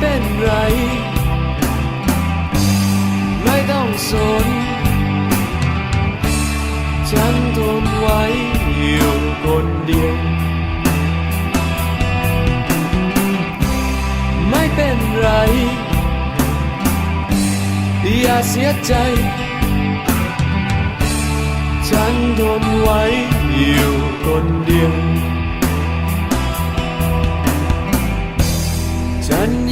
เป็นไร ไม่ต้องสน ฉันทนไว้อยู่คนเดียว ไม่เป็นไร อย่าเสียใจ ฉันทนไว้อยู่คนเดียว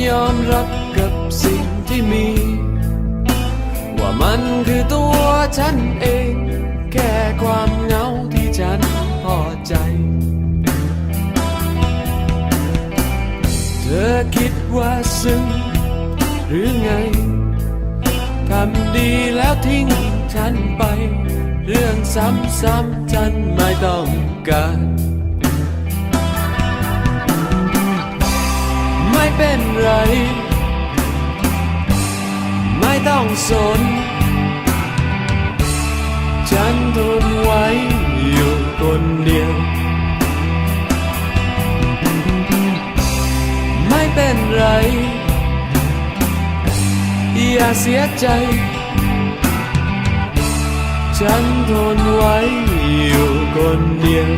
ยอมรับกับสิ่งที่มี ว่ามันคือตัวฉันเอง แค่ความเหงาที่ฉันพอใจ เธอคิดว่าซึ้งหรือไง ทำดีแล้วทิ้งฉันไป เรื่องซ้ำๆฉันไม่ต้องการ ไร ไม่ต้องสน ฉันทนไว้อยู่คนเดียว ไม่เป็นไร อย่าเสียใจ ฉันทนไว้อยู่คนเดียว